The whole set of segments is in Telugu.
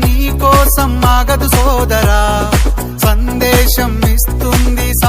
నీ కోసం ఆగదు సోదరా సందేశం ఇస్తా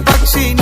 పక్షిని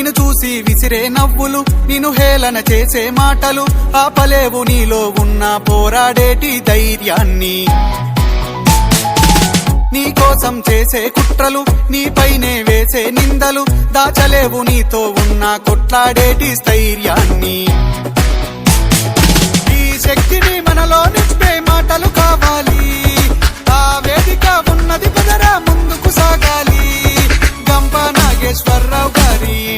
నిన్ను చూసి విసిరే నవ్వులు నిన్ను హేళన చేసే మాటలు ఆపలేవు నీలో ఉన్న పోరాడేటి ధైర్యాన్ని. నీ కోసం చేసే కుట్రలు నీపైనే వేసే నిందలు దాచలేవు నీతో ఉన్న కొట్లాడేటి స్థైర్యాన్ని. ఈ శక్తిని మనలో నింపే మాటలు కావాలి. ఆ వేదిక ఉన్నది పదరా ముందుకు సాగాలి. గంప నాగేశ్వర్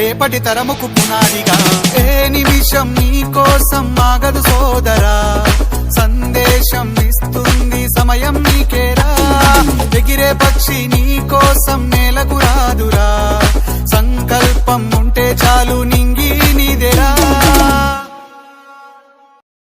రేపటి తరముకు పునాదిగా. ఏ నిమిషం నీ కోసం ఆగదు సోదరా. సందేశం ఇస్తుంది సమయం నీకేరా. ఎగిరే పక్షి నీ కోసం నేలకు